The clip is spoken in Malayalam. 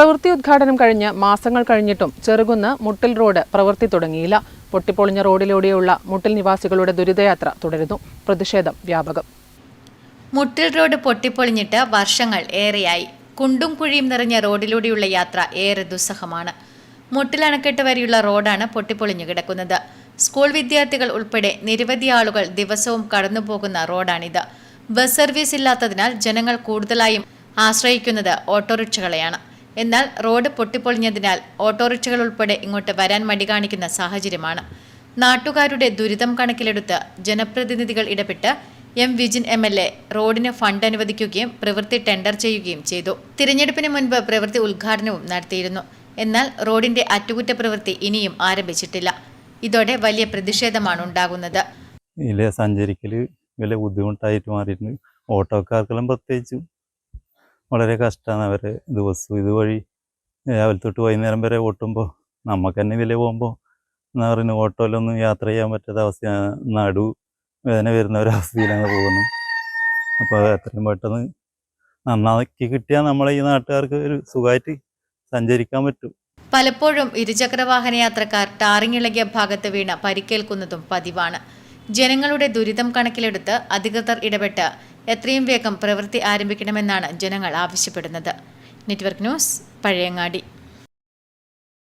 പ്രവൃത്തി ഉദ്ഘാടനം കഴിഞ്ഞ് മാസങ്ങൾ കഴിഞ്ഞിട്ടും ചെറുകുന്ന് മുട്ടിൽ റോഡ് പ്രവൃത്തി തുടങ്ങിയില്ല. പൊട്ടിപ്പൊളിഞ്ഞ റോഡിലൂടെയുള്ള മുട്ടിൽ നിവാസികളുടെ ദുരിതയാത്ര തുടരുന്നു. പ്രതിഷേധം വ്യാപകം. മുട്ടിൽ റോഡ് പൊട്ടിപ്പൊളിഞ്ഞിട്ട് വർഷങ്ങൾ ഏറെയായി. കുണ്ടും കുഴിയും നിറഞ്ഞ റോഡിലൂടെയുള്ള യാത്ര ഏറെ ദുസ്സഹമാണ്. മുട്ടിൽ അണക്കെട്ട് വരെയുള്ള റോഡാണ് പൊട്ടിപ്പൊളിഞ്ഞു കിടക്കുന്നത്. സ്കൂൾ വിദ്യാർത്ഥികൾ ഉൾപ്പെടെ നിരവധി ആളുകൾ ദിവസവും കടന്നുപോകുന്ന റോഡാണിത്. ബസ് സർവീസ് ഇല്ലാത്തതിനാൽ ജനങ്ങൾ കൂടുതലായും ആശ്രയിക്കുന്നത് ഓട്ടോറിക്ഷകളെയാണ്. എന്നാൽ റോഡ് പൊട്ടിപ്പൊളിഞ്ഞതിനാൽ ഓട്ടോറിക്ഷകൾ ഉൾപ്പെടെ ഇങ്ങോട്ട് വരാൻ മടി കാണിക്കുന്ന സാഹചര്യമാണ്. നാട്ടുകാരുടെ ദുരിതം കണക്കിലെടുത്ത് ജനപ്രതിനിധികൾ ഇടപെട്ട് M Vijin M L A റോഡിന് ഫണ്ട് അനുവദിക്കുകയും പ്രവൃത്തി ടെൻഡർ ചെയ്യുകയും ചെയ്തു. തിരഞ്ഞെടുപ്പിന് മുൻപ് പ്രവൃത്തി ഉദ്ഘാടനവും നടത്തിയിരുന്നു. എന്നാൽ റോഡിന്റെ അറ്റകുറ്റപ്രവൃത്തി ഇനിയും ആരംഭിച്ചിട്ടില്ല. ഇതോടെ വലിയ പ്രതിഷേധമാണ് ഉണ്ടാകുന്നത്. സഞ്ചരിക്കൽ വലിയ ബുദ്ധിമുട്ടായിട്ട് മാറിയിട്ടുണ്ട്. ഓട്ടോക്കാർക്കെല്ലാം പ്രത്യേകിച്ചും വളരെ കഷ്ടമാണ് അവർ ദിവസവും ഇതുവഴി രാവിലെ തൊട്ട് വൈകുന്നേരം വരെ ഓട്ടുമ്പോൾ നമുക്ക് തന്നെ വില പോകുമ്പോൾ എന്ന് പറയുന്നത് ഓട്ടോയിലൊന്നും യാത്ര ചെയ്യാൻ പറ്റാത്ത അവസ്ഥ നടു വേദന വരുന്ന ഒരവസ്ഥയിലാണ് പോകുന്നത്. അപ്പോൾ എത്രയും പെട്ടെന്ന് നന്നാക്കി കിട്ടിയാൽ നമ്മളെ ഈ നാട്ടുകാർക്ക് ഒരു സുഖമായിട്ട് സഞ്ചരിക്കാൻ പറ്റും. പലപ്പോഴും ഇരുചക്രവാഹന യാത്രക്കാർ ടാറിങ്ങിളകിയ ഭാഗത്ത് വീണ പരിക്കേൽക്കുന്നതും പതിവാണ്. ജനങ്ങളുടെ ദുരിതം കണക്കിലെടുത്ത് അധികൃതർ ഇടപെട്ട് എത്രയും വേഗം പ്രവൃത്തി ആരംഭിക്കണമെന്നാണ് ജനങ്ങൾ ആവശ്യപ്പെടുന്നത്. Network news Pazhayangadi.